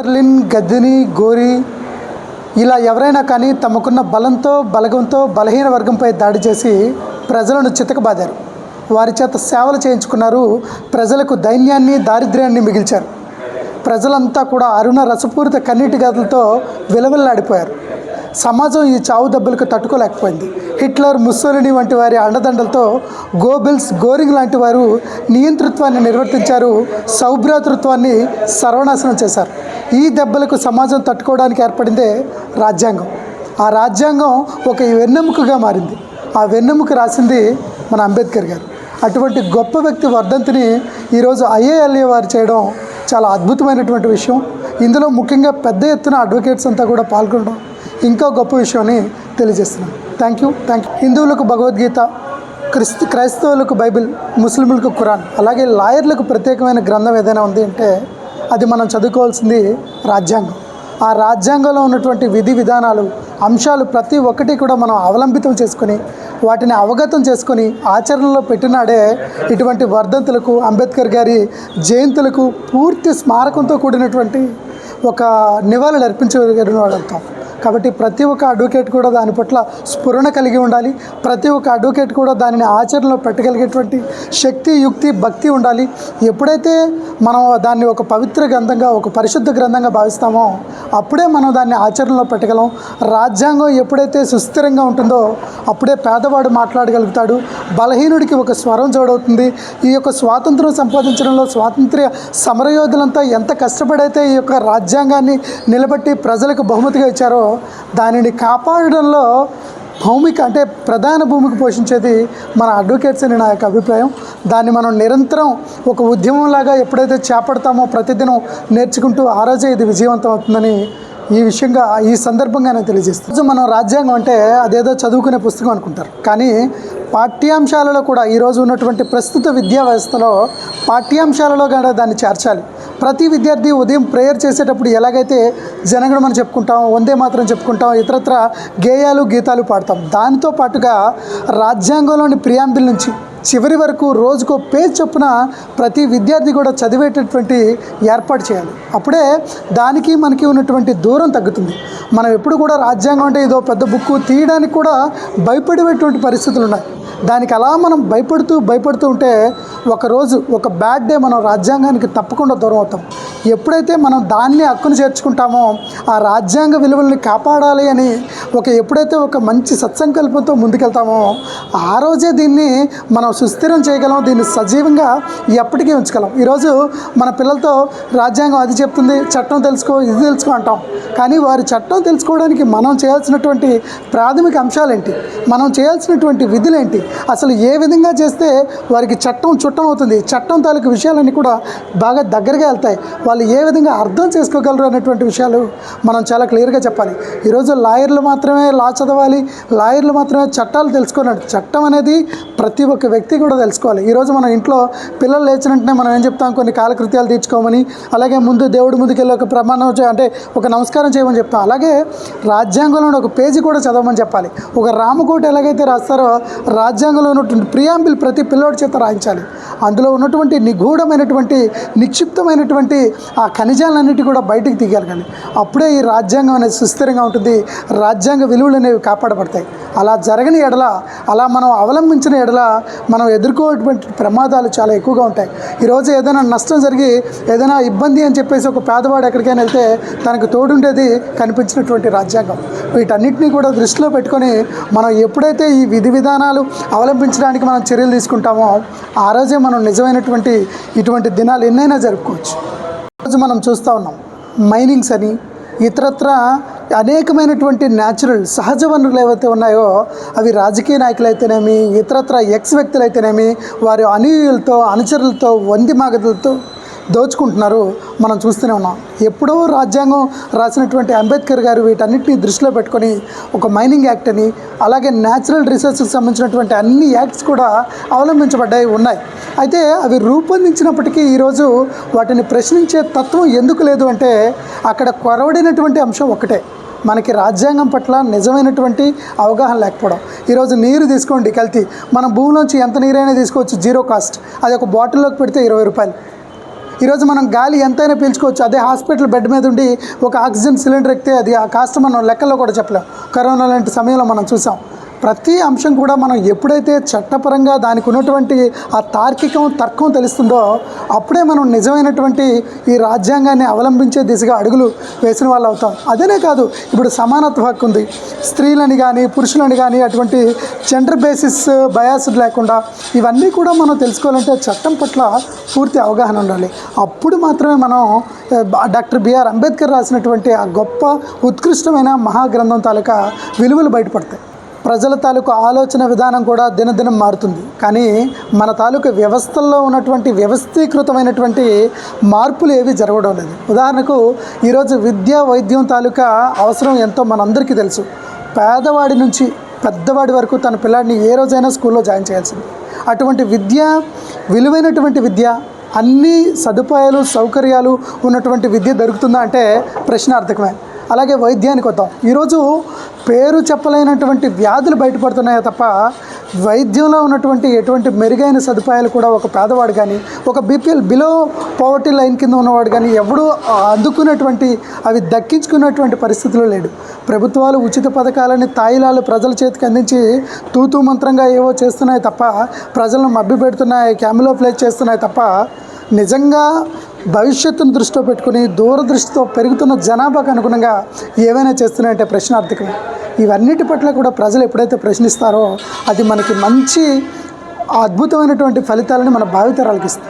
Berlin గద్దిని గోరి ఇలా ఎవరైనా కానీ తమకున్న బలంతో బలగంతో బలహీన వర్గంపై దాడి చేసి ప్రజలను చితకబాదారు. వారి చేత సేవలు చేయించుకున్నారు. ప్రజలకు దైన్యాన్ని దారిద్ర్యాన్ని మిగిల్చారు. ప్రజలంతా కూడా అరుణ రసపూరిత కన్నీటి గదులతో విలవిల్లాడిపోయారు. సమాజం ఈ చావు దెబ్బలకు తట్టుకోలేకపోయింది. హిట్లర్ ముస్సోలిని వంటి వారి అండదండలతో గోబెల్స్ గోరింగ్ లాంటి వారు నియంతృత్వాన్ని నిర్వర్తించారు సౌభ్రాతృత్వాన్ని సర్వనాశనం చేశారు. ఈ దెబ్బలకు సమాజం తట్టుకోవడానికి ఏర్పడిందే రాజ్యాంగం. ఆ రాజ్యాంగం ఒక వెన్నెముకగా మారింది. ఆ వెన్నెముక రాసింది మన అంబేద్కర్ గారు. అటువంటి గొప్ప వ్యక్తి వర్ధంతిని ఈరోజు ఐఏఎల్ఏ వారు చేయడం చాలా అద్భుతమైనటువంటి విషయం. ఇందులో ముఖ్యంగా పెద్ద ఎత్తున అడ్వకేట్స్ అంతా కూడా పాల్గొనడం ఇంకా గొప్ప విషయాన్ని తెలియజేస్తున్నాను. థ్యాంక్ యూ థ్యాంక్ యూ హిందువులకు భగవద్గీత క్రిస్తు క్రైస్తవులకు బైబిల్ ముస్లింలకు ఖురాన్ అలాగే లాయర్లకు ప్రత్యేకమైన గ్రంథం ఏదైనా ఉంది అంటే అది మనం చదువుకోవాల్సింది రాజ్యాంగం. ఆ రాజ్యాంగంలో ఉన్నటువంటి విధి విధానాలు అంశాలు ప్రతి ఒక్కటి కూడా మనం అవలంబితం చేసుకుని వాటిని అవగతం చేసుకొని ఆచరణలో పెట్టినాడే ఇటువంటి వర్ధంతులకు అంబేద్కర్ గారి జయంతులకు పూర్తి స్మారకంతో కూడినటువంటి ఒక నివాళులు అర్పించగలిగిన వాళ్ళంతాం కాబట్టి ప్రతి ఒక్క అడ్వకేట్ కూడా దాని పట్ల స్ఫురణ కలిగి ఉండాలి. ప్రతి ఒక్క అడ్వకేట్ కూడా దానిని ఆచరణలో పెట్టగలిగేటువంటి శక్తి యుక్తి భక్తి ఉండాలి. ఎప్పుడైతే మనం దాన్ని ఒక పవిత్ర గ్రంథంగా ఒక పరిశుద్ధ గ్రంథంగా భావిస్తామో అప్పుడే మనం దాన్ని ఆచరణలో పెట్టగలం. రాజ్యాంగం ఎప్పుడైతే సుస్థిరంగా ఉంటుందో అప్పుడే పేదవాడు మాట్లాడగలుగుతాడు. బలహీనుడికి ఒక స్వరం జోడవుతుంది. ఈ యొక్క స్వాతంత్రం సంపాదించడంలో స్వాతంత్ర్య సమరయోధులంతా ఎంత కష్టపడైతే ఈ యొక్క రాజ్యాంగాన్ని నిలబెట్టి ప్రజలకు బహుమతిగా ఇచ్చారో దానిని కాపాడడంలో భౌమిక అంటే ప్రధాన భూమికి పోషించేది మన అడ్వకేట్స్ అని నా యొక్క అభిప్రాయం. దాన్ని మనం నిరంతరం ఒక ఉద్యమంలాగా ఎప్పుడైతే చేపడతామో ప్రతిదినం నేర్చుకుంటూ ఆ రోజే ఇది విజయవంతం అవుతుందని ఈ విషయంగా ఈ సందర్భంగా నేను తెలియజేస్తాను. రోజు మనం రాజ్యాంగం అంటే అదేదో చదువుకునే పుస్తకం అనుకుంటారు. కానీ పాఠ్యాంశాలలో కూడా ఈరోజు ఉన్నటువంటి ప్రస్తుత విద్యా వ్యవస్థలో పాఠ్యాంశాలలో కూడా దాన్ని చేర్చాలి. ప్రతి విద్యార్థి ఉదయం ప్రేయర్ చేసేటప్పుడు ఎలాగైతే జనగణమని చెప్పుకుంటాం వందే మాత్రం చెప్పుకుంటాం ఇతరత్ర గేయాలు గీతాలు పాడతాం. దానితో పాటుగా రాజ్యాంగంలోని ప్రియాంబిల్ నుంచి చివరి వరకు రోజుకో పేజ్ చొప్పున ప్రతి విద్యార్థి కూడా చదివేటటువంటి ఏర్పాటు చేయాలి. అప్పుడే దానికి మనకి ఉన్నటువంటి దూరం తగ్గుతుంది. మనం ఎప్పుడు కూడా రాజ్యాంగం అంటే ఏదో పెద్ద బుక్ తీయడానికి కూడా భయపడేటువంటి పరిస్థితులు ఉన్నాయి. దానికి అలా మనం భయపడుతూ భయపడుతూ ఉంటే ఒకరోజు ఒక బ్యాడ్ డే మనం రాజ్యాంగానికి తప్పకుండా దూరం అవుతాం. ఎప్పుడైతే మనం దాన్ని హక్కును చేర్చుకుంటామో ఆ రాజ్యాంగ విలువల్ని కాపాడాలి అని ఒక ఎప్పుడైతే ఒక మంచి సత్సంకల్పంతో ముందుకెళ్తామో ఆ రోజే దీన్ని మనం సుస్థిరం చేయగలం దీన్ని సజీవంగా ఎప్పటికీ ఉంచగలం. ఈరోజు మన పిల్లలతో రాజ్యాంగం అది చెప్తుంది చట్టం తెలుసుకో ఇది తెలుసుకో అంటాం. కానీ వారి చట్టం తెలుసుకోవడానికి మనం చేయాల్సినటువంటి ప్రాథమిక అంశాలేంటి? మనం చేయాల్సినటువంటి విధులేంటి? అసలు ఏ విధంగా చేస్తే వారికి చట్టం చుట్టం అవుతుంది? చట్టం తాలూకు విషయాలన్నీ కూడా బాగా దగ్గరగా వెళ్తాయి. వాళ్ళు ఏ విధంగా అర్థం చేసుకోగలరు అనేటువంటి విషయాలు మనం చాలా క్లియర్గా చెప్పాలి. ఈరోజు లాయర్లు మాత్రమే లా చదవాలి లాయర్లు మాత్రమే చట్టాలు తెలుసుకోవాలి చట్టం అనేది ప్రతి ఒక్క వ్యక్తి కూడా తెలుసుకోవాలి. ఈరోజు మన ఇంట్లో పిల్లలు లేచిన వెంటనే మనం ఏం చెప్తాం? కొన్ని కాలకృత్యాలు తీర్చుకోమని అలాగే ముందు దేవుడి ముందుకెళ్ళి ఒక ప్రమాణం అంటే ఒక నమస్కారం చేయమని చెప్తాం. అలాగే రాజ్యాంగంలో ఒక పేజీ కూడా చదవమని చెప్పాలి. ఒక రామకోట ఎలాగైతే రాస్తారో రాజ్యాంగంలో ఉన్నటువంటి ప్రియాంబిల్ ప్రతి పిల్లోడి చేత రాయించాలి. అందులో ఉన్నటువంటి నిగూఢమైనటువంటి నిక్షిప్తమైనటువంటి ఆ ఖనిజాలన్నిటి కూడా బయటికి తీయగలగాలి అప్పుడే ఈ రాజ్యాంగం అనేది సుస్థిరంగా ఉంటుంది. రాజ్యాంగ విలువలు అనేవి కాపాడబడతాయి. అలా జరగని ఎడల అలా మనం అవలంబించిన ఎడల మనం ఎదుర్కోటువంటి ప్రమాదాలు చాలా ఎక్కువగా ఉంటాయి. ఈరోజు ఏదైనా నష్టం జరిగి ఏదైనా ఇబ్బంది అని చెప్పేసి ఒక పేదవాడు ఎక్కడికైనా వెళ్తే తనకు తోడుండేది కనిపించినటువంటి రాజ్యాంగం. వీటన్నిటినీ కూడా దృష్టిలో పెట్టుకొని మనం ఎప్పుడైతే ఈ విధి విధానాలు అవలంబించడానికి మనం చర్యలు తీసుకుంటామో ఆ రోజే మనం నిజమైనటువంటి ఇటువంటి దినాలు ఎన్నైనా జరుపుకోవచ్చు. ఈరోజు మనం చూస్తూ ఉన్నాం మైనింగ్స్ అని ఇతరత్ర అనేకమైనటువంటి న్యాచురల్ సహజ వనరులు ఏవైతే ఉన్నాయో అవి రాజకీయ నాయకులైతేనేమి ఇతరత్ర ఎక్స్ వ్యక్తులైతేనేమి వారి అనుయులతో అనుచరులతో వంది మాగదులతో దోచుకుంటున్నారు. మనం చూస్తూనే ఉన్నాం. ఎప్పుడో రాజ్యాంగం రాసినటువంటి అంబేద్కర్ గారు వీటన్నిటిని దృష్టిలో పెట్టుకొని ఒక మైనింగ్ యాక్ట్ అని అలాగే న్యాచురల్ రిసోర్సెస్కి సంబంధించినటువంటి అన్ని యాక్ట్స్ కూడా అవలంబించబడ్డాయి ఉన్నాయి. అయితే అవి రూపొందించినప్పటికీ ఈరోజు వాటిని ప్రశ్నించే తత్వం ఎందుకు లేదు అంటే అక్కడ కొరవడినటువంటి అంశం ఒకటే మనకి రాజ్యాంగం పట్ల నిజమైనటువంటి అవగాహన లేకపోవడం. ఈరోజు నీరు తీసుకోండి కల్తీ. మనం భూమిలోంచి ఎంత నీరైనా తీసుకోవచ్చు? Zero cost. అది ఒక బాటిల్లోకి పెడితే ఇరవై రూపాయలు. ఈరోజు మనం గాలి ఎంతైనా పీల్చుకోవచ్చు. అదే హాస్పిటల్ బెడ్ మీద ఉండి ఒక ఆక్సిజన్ సిలిండర్ ఎక్కితే అది ఆ కాస్ట్ మనం లెక్కల్లో కూడా చెప్పలేం. కరోనా లాంటి సమయంలో మనం చూసాం. ప్రతి అంశం కూడా మనం ఎప్పుడైతే చట్టపరంగా దానికి ఉన్నటువంటి ఆ తార్కికం తర్కం తెలుస్తుందో అప్పుడే మనం నిజమైనటువంటి ఈ రాజ్యాంగాన్ని అవలంబించే దిశగా అడుగులు వేసిన వాళ్ళు అవుతాం. అదేనే కాదు ఇప్పుడు సమానత్వ హక్కు ఉంది. స్త్రీలని కానీ పురుషులని కానీ అటువంటి జెండర్ బేసిస్ బయాస్డ్ లేకుండా ఇవన్నీ కూడా మనం తెలుసుకోవాలంటే చట్టం పట్ల పూర్తి అవగాహన ఉండాలి. అప్పుడు మాత్రమే మనం డాక్టర్ బిఆర్ అంబేద్కర్ రాసినటువంటి ఆ గొప్ప ఉత్కృష్టమైన మహాగ్రంథం తాలూకా విలువలు బయటపడతాయి. ప్రజల తాలూకు ఆలోచన విధానం కూడా దినదినం మారుతుంది. కానీ మన తాలూకు వ్యవస్థల్లో ఉన్నటువంటి వ్యవస్థీకృతమైనటువంటి మార్పులు ఏవి జరగడం లేదు. ఉదాహరణకు ఈరోజు విద్య వైద్యం తాలూకా అవసరం ఎంతో మనందరికీ తెలుసు. పేదవాడి నుంచి పెద్దవాడి వరకు తన పిల్లాడిని ఏ రోజైనా స్కూల్లో జాయిన్ చేయాల్సింది. అటువంటి విద్య విలువైనటువంటి విద్య అన్ని సదుపాయాలు సౌకర్యాలు ఉన్నటువంటి విద్య దొరుకుతుందా అంటే ప్రశ్నార్థకమే. అలాగే వైద్యానికి వద్దాం. ఈరోజు పేరు చెప్పలేనటువంటి వ్యాధులు బయటపడుతున్నాయి తప్ప వైద్యంలో ఉన్నటువంటి ఎటువంటి మెరుగైన సదుపాయాలు కూడా ఒక పేదవాడు కానీ ఒక బీపీఎల్ బిలో పవర్టీ లైన్ కింద ఉన్నవాడు కానీ ఎవడూ అందుకున్నటువంటి అవి దక్కించుకున్నటువంటి పరిస్థితులు లేడు. ప్రభుత్వాలు ఉచిత పథకాలని తాయిలాలు ప్రజల చేతికి అందించి తూతూ మంత్రంగా ఏవో చేస్తున్నాయి తప్ప ప్రజలను మభ్య పెడుతున్నాయి క్యామిలో ప్లేస్ చేస్తున్నాయి తప్ప నిజంగా భవిష్యత్తును దృష్టిలో పెట్టుకుని దూరదృష్టితో పెరుగుతున్న జనాభాకు అనుగుణంగా ఏవైనా చేస్తున్నాయంటే ప్రశ్నార్థకమే ఇవన్నిటి పట్ల కూడా ప్రజలు ఎప్పుడైతే ప్రశ్నిస్తారో అది మనకి మంచి అద్భుతమైనటువంటి ఫలితాలను మన భావితరాలకు ఇస్తుంది.